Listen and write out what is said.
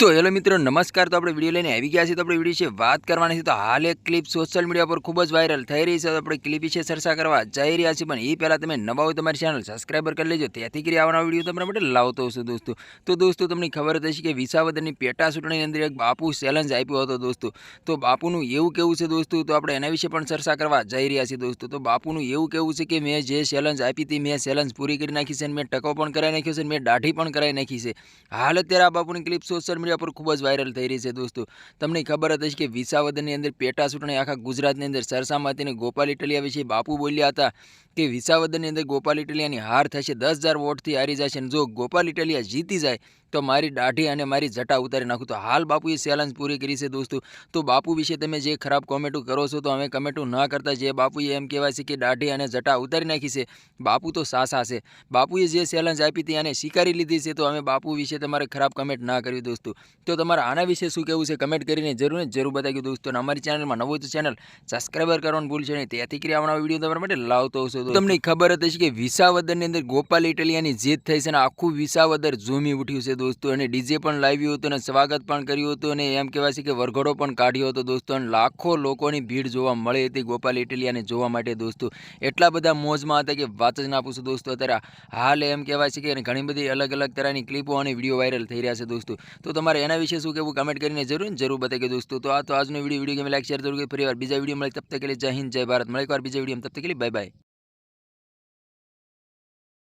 તો હેલો મિત્રો, નમસ્કાર. તો આપણે વીડિયો લઈને આવી ગયા છીએ. તો આપણે વીડિયો વિશે વાત કરવાની છે. તો હાલ એક ક્લિપ સોશિયલ મીડિયા પર ખૂબ જ વાયરલ થઈ રહી છે. તો આપણે ક્લિપ વિશે ચર્ચા કરવા જઈ રહ્યા છીએ. પણ એ પહેલાં તમે નવા હોય તમારી ચેનલ સબસ્ક્રાઈબર કરી લેજો. તેથી કરી આવવાનો વીડિયો તમારા માટે લાવતો હશે દોસ્તો. તો દોસ્તો, તમને ખબર જ હશે કે વિસાવદરની પેટા ચૂંટણીની અંદર એક બાપુ ચેલેન્જ આપ્યો હતો દોસ્તો. તો બાપુનું એવું કેવું છે દોસ્તો? તો આપણે એના વિશે પણ ચર્ચા કરવા જઈ રહ્યા છીએ દોસ્તો. તો બાપુનું એવું કેવું છે કે મેં જે ચેલેન્જ આપી હતી, મેં ચેલેન્જ પૂરી કરી નાખી છે અને મેં ટકો પણ કરાવી નાખ્યો છે અને મેં દાઢી પણ કરાવી નાખી છે. હાલ અત્યારે આ બાપુની ક્લિપ સોશિયલ મીડિયા પર ખૂબ જ વાયરલ થઈ રહી છે દોસ્તો. તમને ખબર હતી કે વિસાવદરની અંદર પેટા ચૂંટણી આખા ગુજરાતની અંદર સરસામાં હતી અને ગોપાલ ઇટલિયા વિશે બાપુ બોલ્યા હતા. કે વિસાવદરની અંદર ગોપાલ ઇટલિયાની હાર થશે, દસ હજાર વોટથી હારી જશે અને જો ગોપાલ ઇટલિયા જીતી જાય, તો મારી દાઢી અને મારી જટા ઉતારી નાખું. તો હાલ બાપુએ ચેલેન્જ પૂરી કરી છે દોસ્તો. તો બાપુ વિશે તમે જે ખરાબ કોમેન્ટો કરો છો, તો અમે કમેન્ટો ન કરતા જે બાપુએ એમ કહેવાય છે કે દાઢી અને જટા ઉતારી નાખી છે. બાપુ તો સાસા છે. બાપુએ જે ચેલેન્જ આપી હતી અને સ્વીકારી લીધી છે, તો અમે બાપુ વિશે તમારે ખરાબ કમેન્ટ ના કરવી દોસ્તો. તો તમારે આના વિશે શું કહેવું છે કમેન્ટ કરીને જરૂર જરૂર બતાવ્યું દોસ્તો. અને અમારી ચેનલમાં નવું તો ચેનલ સબસ્ક્રાઈબર કરવાનું ભૂલશે નહીં. ત્યાંથી કરી આવવાનો વીડિયો તમારા માટે લાવતો હશો હતું તમને ખબર હતી કે વિસાવદરની અંદર ગોપાલ ઇટલિયાની જીત થઈ છે અને આખું વિસાવદર ઝૂમી ઉઠ્યું છે દોસ્તો. અને ડીજે પણ લાવ્યું હતું અને સ્વાગત પણ કર્યું હતું અને એમ કહેવાય છે કે વરઘોડો પણ કાઢ્યો હતો દોસ્તો. અને લાખો લોકોની ભીડ જોવા મળી હતી ગોપાલ ઇટલિયાને જોવા માટે દોસ્તો. એટલા બધા મોજમાં હતા કે વાત જ ના પૂછો દોસ્તો. અત્યારે હાલ એમ કહેવાય છે કે ઘણી બધી અલગ અલગ પ્રકારની ક્લિપો અને વીડિયો વાયરલ થઈ રહ્યા છે દોસ્તો. તો તમારે એના વિશે શું કહેવું કમેન્ટ કરીને જરૂર જરૂર બતાવી દોસ્તો. તો આ તો આજનો વીડિયો વીડિયો ગમે લાઈક, શેર જરૂર કે ફરી વાર બીજા વીડિયો મળે તબ તક કે જય હિન્દ, જય ભારત. મળે એક વાર બીજા વીડિયો તબ તક કે બાય બાય